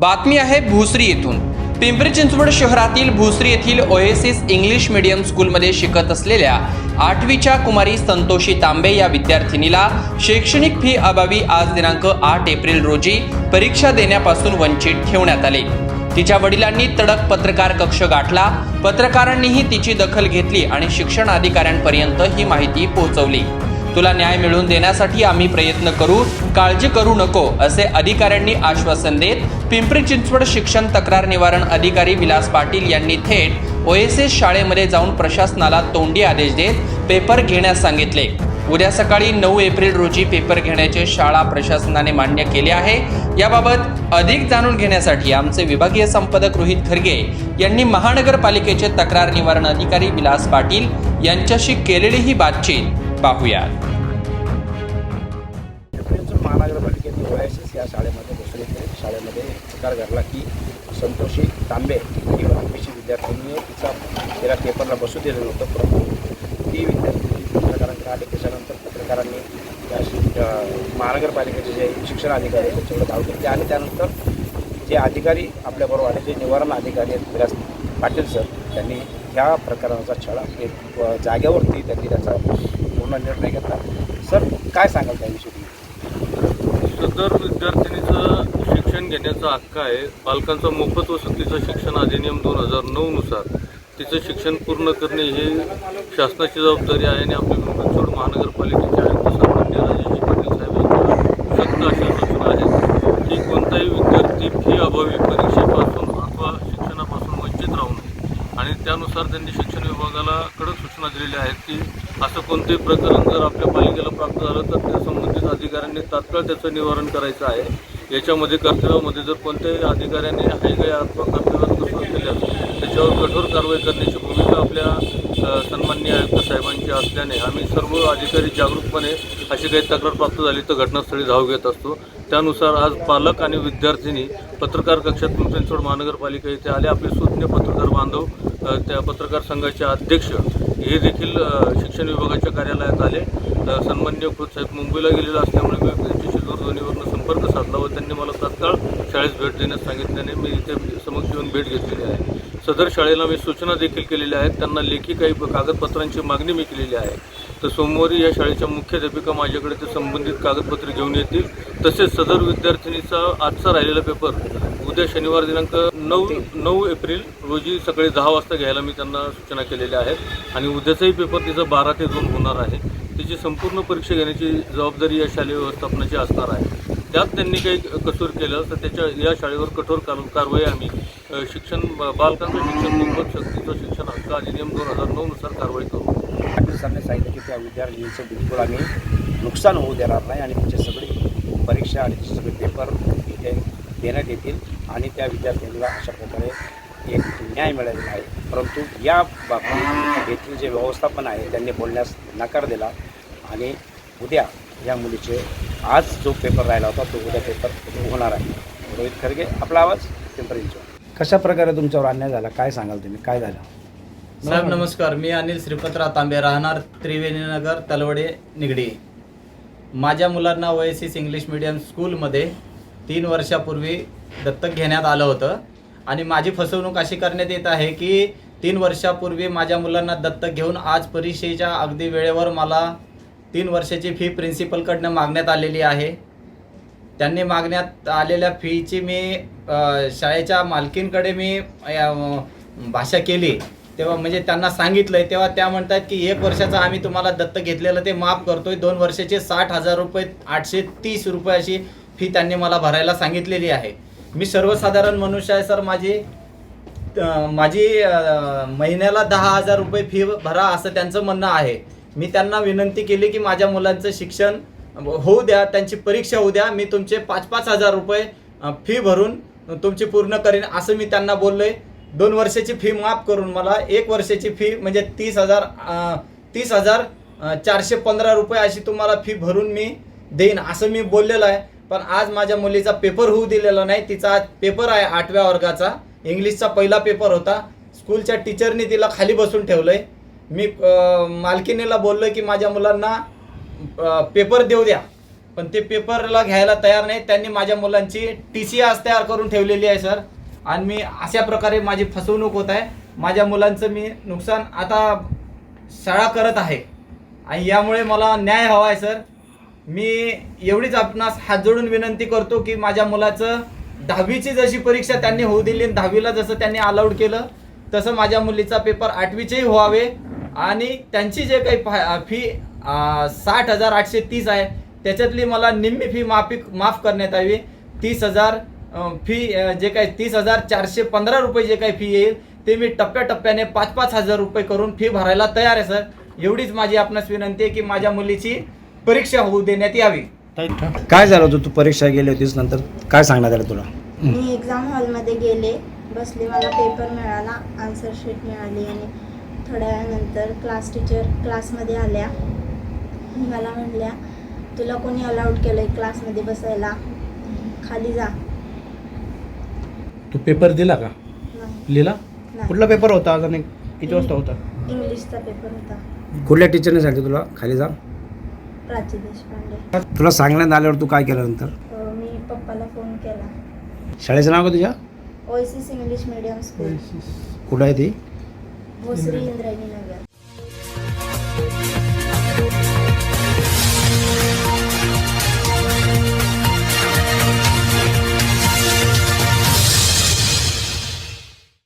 बातमी आहे भुसरी येथून. पिंपरी चिंचवड शहरातील भुसरी येथील ओएसिस इंग्लिश मीडियम स्कूलमध्ये शिकत असलेल्या आठवीच्या कुमारी संतोषी तांबे या विद्यार्थिनीला शैक्षणिक फी अभावी आज दिनांक आठ एप्रिल रोजी परीक्षा देण्यापासून वंचित ठेवण्यात आले. तिच्या वडिलांनी तडक पत्रकार कक्ष गाठला. पत्रकारांनीही तिची दखल घेतली आणि शिक्षण अधिकाऱ्यांपर्यंत ही माहिती पोहोचवली. तुला न्याय मिळवून देण्यासाठी आम्ही प्रयत्न करू. काळजी करू नको असे अधिकाऱ्यांनी आश्वासन देत पिंपरी चिंचवड शिक्षण तक्रार निवारण अधिकारी विलास पाटील यांनी थेट ओएसएस शाळेमध्ये जाऊन प्रशासनाला तोंडी आदेश देत पेपर घेण्यास सांगितले. उद्या सकाळी नऊ एप्रिल रोजी पेपर घेण्याचे शाळा प्रशासनाने मान्य केले आहे. याबाबत अधिक जाणून घेण्यासाठी आमचे विभागीय संपादक रोहित खरगे यांनी महानगरपालिकेचे तक्रार निवारण अधिकारी विलास पाटील यांच्याशी केलेली ही बातचीत. पाहूयात. महानगरपालिकेने महानगरपालिकेतील ओएसएस या शाळेमध्ये दुसरी शाळेमध्ये प्रकार घडला की संतोषी तांबे ही आठवीची विद्यार्थ्यांनी तिचा तिला पेपरला बसू दिलं नव्हतं परंतु ती विद्यार्थी पत्रकारांकडे आली. त्याच्यानंतर पत्रकारांनी त्या महानगरपालिकेचे जे शिक्षण अधिकारी आहेत त्यांच्याकडे धाव घेतली आणि त्यानंतर जे अधिकारी आपल्याबरोबर आले जे निवारण अधिकारी आहेत विलास पाटील सर त्यांनी ह्या प्रकरणाचा छळा एक जाग्यावरती त्यांनी त्याचा पूर्ण निर्णय घेतला सर काय सांगाल त्याविषयी सदर विद्यार्थिनीचं शिक्षण घेण्याचा हक्क आहे. पालकांचा मोफत व सक्तीचं शिक्षण अधिनियम दोन हजार नऊ नुसार. तिचं शिक्षण पूर्ण करणे ही शासनाची जबाबदारी आहे आणि आपल्या पिंपरी महानगरपालिकेचे आयुक्त सन्मान्य राजेश पाटील साहेब सक्त अशा सूचना आहेत की कोणताही विद्यार्थी फी अभावी परीक्षेपासून अथवा शिक्षणापासून वंचित राहू नये. आणि त्यानुसार त्यांनी शिक्षण विभागाला कडक सूचना दिलेल्या आहेत की असं कोणतेही प्रकरण जर आपल्या पालिकेला प्राप्त झालं तर त्या संबंधित अधिकाऱ्यांनी तात्काळ त्याचं निवारण करायचं आहे. याच्यामध्ये कर्तव्यामध्ये जर कोणत्याही अधिकाऱ्याने हायगय अथवा कर्तव्यात कसूर केल्यास त्याच्यावर कठोर कारवाई करण्याची भूमिका आपल्या अ, सन्माननीय आयुक्त साहेबांची असल्याने आम्ही सर्व अधिकारी जागरूकपणे अशी काही तक्रार प्राप्त झाली तर घटनास्थळी धाव घेत असतो. त्यानुसार आज पालक आणि विद्यार्थिनी पत्रकार कक्षात पिंपरी चिंचवड महानगरपालिका इथे आले. आपले सुज्ञ पत्रकार बांधव त्या पत्रकार संघाचे अध्यक्ष हे देखील शिक्षण विभागाच्या कार्यालयात आले. अ, सन्मान्य साहेब मुंबईला गेलेले असल्यामुळे मी त्यांच्याशी दूरध्वनीवरून संपर्क साधला व त्यांनी मला तात्काळ शाळेस भेट देण्यास सांगितल्याने मी इथे समक्ष येऊन भेट घेतलेली आहे. सदर शाळेला मी सूचना देखील केलेल्या आहेत. त्यांना लेखी काही कागदपत्रांची मागणी मी केलेली आहे. तर सोमवारी या शाळेच्या मुख्याध्यापिका माझ्याकडे ते संबंधित कागदपत्रे घेऊन येतील. तसेच सदर विद्यार्थिनीचा आजचा राहिलेला पेपर उद्या शनिवार दिनांक नऊ नऊ एप्रिल रोजी सकाळी दहा वाजता घ्यायला मी त्यांना सूचना केलेल्या आहेत. आणि उद्याचाही पेपर तिचा बारा ते दोन होणार आहे. तिची संपूर्ण परीक्षा घेण्याची जबाबदारी या शालेय व्यवस्थापनाची असणार आहे. त्यात त्यांनी काही कसूर केलं तर त्याच्या या शाळेवर कठोर कार कारवाई आम्ही शिक्षण बालकांचं शिक्षण मोफत सक्तीचं शिक्षण हक्क अधिनियम दोन हजार नऊ नुसार कारवाई करू. सरने सांगितलं की त्या विद्यार्थिनीचं बिलकुल आम्ही नुकसान होऊ देणार नाही आणि तिचे सगळी परीक्षा आणि सगळे पेपर देण्यात येतील आणि त्या विद्यार्थ्यांना अशा प्रकारे एक न्याय मिळालेला आहे. परंतु या बाबतीत येथील जे व्यवस्थापन आहे त्यांनी बोलण्यास नकार दिला आणि उद्या या मुलीचे आज जो पेपर राहिला होता तो उद्या पेपर होणार आहे. रोहित खरगे आपला आवाज पिंपरी चिंचवड. कशा प्रकारे तुमच्यावर अन्याय झाला? काय सांगाल तुम्ही? काय झालं? साहेब नमस्कार. मी अनिल श्रीपतराव तांबे राहणार त्रिवेणीनगर तलवडे निगडी. माझ्या मुलांना ओएसिस इंग्लिश मिडियम स्कूलमध्ये तीन वर्षापूर्वी दत्तक घेण्यात आलं होतं. आणि माझी फसवणूक अशी करण्यात येत आहे की तीन वर्षापूर्वी माझ्या मुलांना दत्तक घेऊन आज परीक्षेच्या अगदी वेळेवर मला तीन वर्षाची फी प्रिन्सिपलकडनं मागण्यात आलेली आहे. त्यांनी मागण्यात आलेल्या फीची मी शाळेच्या मालकींकडे मी भाषा केली. तेव्हा म्हणजे त्यांना सांगितलंय तेव्हा त्या म्हणतात की एक वर्षाचा आम्ही तुम्हाला दत्त घेतलेलं ते माफ करतोय. दोन वर्षाचे साठ हजार रुपये आठशे तीस रुपये अशी फी त्यांनी मला भरायला सांगितलेली आहे. मी सर्वसाधारण मनुष्य आहे सर. माझी माझी महिन्याला दहा हजार रुपये फी भरा असं त्यांचं म्हणणं आहे. मी त्यांना विनंती केली की माझ्या मुलांचं शिक्षण होऊ द्या त्यांची परीक्षा होऊ द्या. मी तुमचे पाच पाच हजार रुपये फी भरून तुमची पूर्ण करीन असं मी त्यांना बोललो आहे दोन वर्षाची फी माफ करून मला एक वर्षाची फी म्हणजे तीस हजार तीस हजार चारशे पंधरा रुपये अशी तुम्हाला फी भरून मी देईन असं मी बोललेलं आहे. पण आज माझ्या मुलीचा पेपर होऊ दिलेला नाही तिचा आज पेपर आहे आठव्या वर्गाचा. इंग्लिशचा पहिला पेपर होता. स्कूलच्या टीचरनी तिला खाली बसून ठेवलं आहे मी मालकिनीला बोललो की माझ्या मुलांना पेपर देऊ द्या. पण ते पेपरला घ्यायला तयार नाही. त्यांनी माझ्या मुलांची टी सी आज तयार करून ठेवलेली आहे सर. आणि मी अशा प्रकारे माझी फसवणूक होत आहे. माझ्या मुलांचं मी नुकसान आता शाळा करत आहे. आणि यामुळे मला न्याय हवा आहे सर. मी एवढीच आपणास हात जोडून विनंती करतो की माझ्या मुलाचं दहावीची जशी परीक्षा त्यांनी होऊ दिली आणि दहावीला जसं त्यांनी अलाउड केलं तसं माझ्या मुलीचा पेपर आठवीचेही व्हावे. आणि त्यांची जे काही फी साठ हजार आठशे तीस आहे त्याच्यातली मला निम्मी फी माफी माफ करण्यात यावी. तीस हजार फी जे काही तीस हजार चारशे पंधरा रुपये जे काही फी येईल ते मी टप्प्याटप्प्याने पाच पाच हजार रुपये करून फी भरायला तयार आहे सर. एवढीच माझी आपणास विनंती आहे की माझ्या मुलीची परीक्षा होऊ देण्यात यावी. काय झालं होतं? तू परीक्षा गेली होतीस नंतर? काय सांगण्यात आलं तुला? मी एक्झाम हॉलमध्ये गेले. बसले मला पेपर मिळाला आन्सर शीट मिळाली आणि थोड्या वेळानंतर क्लास टीचर क्लासमध्ये आल्या. मला म्हणल्या तुला कोणी अलाउड केलं आहे क्लासमध्ये बसायला? खाली जा. तू पेपर दिला का? नाही. लिहिला? नाही. कुठला पेपर होता? आणि किती वाजता होता? इंग्लिशचा पेपर होता. कुठल्या टीचरने सांगितलं तुला? खाली जा. प्राची देशपांडे. तुला सांगण्यात आल्यावर तू काय केलं नंतर? अं, मी पप्पाला फोन केला. शाळेचं नाव का तुझ्या? Oasis English medium school. कुठं आहे ती? भोसरी इंद्रायणी नगर.